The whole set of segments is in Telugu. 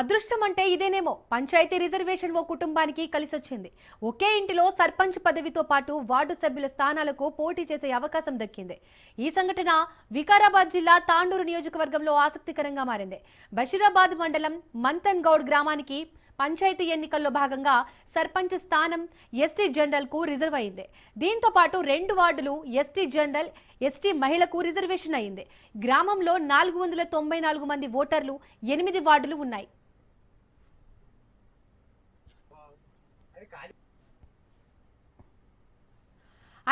అదృష్టం అంటే ఇదేనేమో. పంచాయతీ రిజర్వేషన్ ఓ కుటుంబానికి కలిసొచ్చింది. ఒకే ఇంటిలో సర్పంచ్ పదవితో పాటు వార్డు సభ్యుల స్థానాలకు పోటీ చేసే అవకాశం దక్కింది. ఈ సంఘటన వికారాబాద్ జిల్లా తాండూరు నియోజకవర్గంలో ఆసక్తికరంగా మారింది. బషీరాబాద్ మండలం మంతన్ గౌడ్ గ్రామానికి పంచాయతీ ఎన్నికల్లో భాగంగా సర్పంచ్ స్థానం ఎస్టీ జనరల్కు రిజర్వ్ అయింది. దీంతో పాటు రెండు వార్డులు ఎస్టీ జనరల్ ఎస్టీ మహిళకు రిజర్వేషన్ అయింది. గ్రామంలో నాలుగు వందల తొంభై నాలుగు మంది ఓటర్లు ఎనిమిది వార్డులు ఉన్నాయి.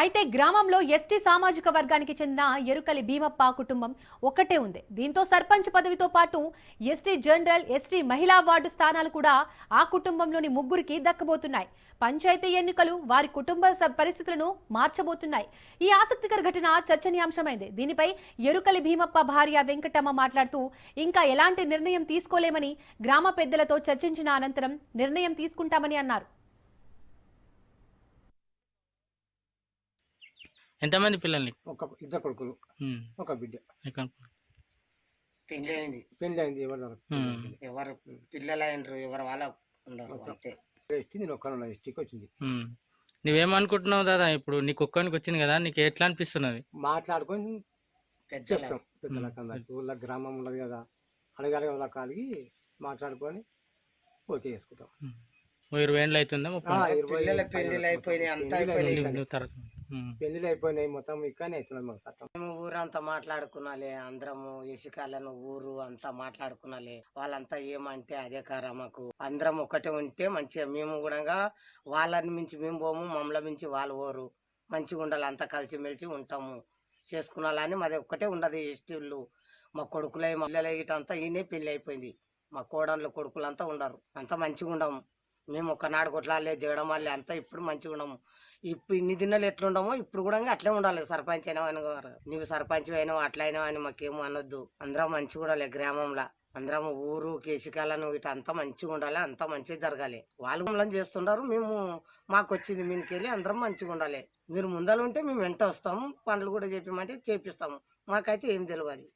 అయితే గ్రామంలో ఎస్టీ సామాజిక వర్గానికి చెందిన ఎరుకలి భీమప్ప కుటుంబం ఒక్కటే ఉంది. దీంతో సర్పంచ్ పదవితో పాటు ఎస్టీ జనరల్ ఎస్టీ మహిళా వార్డు స్థానాలు కూడా ఆ కుటుంబంలోని ముగ్గురికి దక్కబోతున్నాయి. పంచాయతీ ఎన్నికలు వారి కుటుంబ పరిస్థితులను మార్చబోతున్నాయి. ఈ ఆసక్తికర ఘటన చర్చనీయాంశమైంది. దీనిపై ఎరుకలి భీమప్ప భార్య వెంకటమ్మ మాట్లాడుతూ ఇంకా ఎలాంటి నిర్ణయం తీసుకోలేమని గ్రామ పెద్దలతో చర్చించిన అనంతరం నిర్ణయం తీసుకుంటామని అన్నారు. ఎంతమంది పిల్లల్ని? ఒక ఇద్దరు కొడుకులు. ఒక బిడ్డ? పెళ్ళి అయింది పెళ్ళి అయింది ఎవరు ఎవరు పిల్లలు అయినరు ఎవరు వాళ్ళ ఉండరు అంతే. నేను వచ్చింది. నువ్వేమనుకుంటున్నావు దాదా? ఇప్పుడు నీకు ఒక్కనికి వచ్చింది కదా నీకు ఎట్లా అనిపిస్తున్నది? మాట్లాడుకొని పెద్దలు చెప్తాం. పెద్దలకు అందరికి ఊళ్ళో గ్రామం ఉన్నది కదా అడగాలి వాళ్ళ కాలికి మాట్లాడుకొని ఓకే చేసుకుంటాం. ఇరవై అవుతుందా పిల్లల అయిపోయినాయి అంతా అయిపోయినాయి. పెళ్ళిళ్ళు మొత్తం ఇక్కడనే అవుతున్నాయి మాకు చట్టం మేము ఊరంతా మాట్లాడుకున్నాలే అందరము ఇసుకాలను ఊరు అంతా మాట్లాడుకున్నాలే వాళ్ళంతా ఏమంటే అదే కారా మాకు. అందరం ఒకటే ఉంటే మంచిగా మేము కూడా వాళ్ళని మించి మేము పోము మమ్మల్ని మించి వాళ్ళు పోరు. మంచిగా ఉండాలి అంతా కలిసిమెలిసి ఉంటాము. చేసుకున్నాలని మాది ఒక్కటే ఉండదు ఎస్టీళ్ళు మా కొడుకులే మా పిల్లలు ఇటంతా ఈయనే పెళ్ళి అయిపోయింది. మా కోడళ్ళు కొడుకులంతా ఉండరు. అంతా మంచిగా ఉండము మేము ఒక్కనాడు కొట్లాలే చేయడం వల్ల అంతా ఇప్పుడు మంచిగా ఉండము ఇప్పుడు ఇన్ని దినాలు ఎట్లుండమో ఇప్పుడు కూడా అట్లే ఉండాలి. సర్పంచ్ అయినా అని గారు. నువ్వు సర్పంచ్ అయినావు అట్లా అయినావు అని మాకేమో అనొద్దు. అందరం మంచిగా ఉండాలి గ్రామంలో. అందరం ఊరు కేసికాలను ఇటు అంతా మంచిగా ఉండాలి అంతా మంచిగా జరగాలి. వాళ్ళు చేస్తున్నారు మేము మాకు వచ్చింది మీదకెళ్ళి అందరం మంచిగా ఉండాలి. మీరు ముందర ఉంటే మేము వెంట వస్తాము పనులు కూడా చెప్పిమంటే చేపిస్తాము. మాకైతే ఏం తెలియదు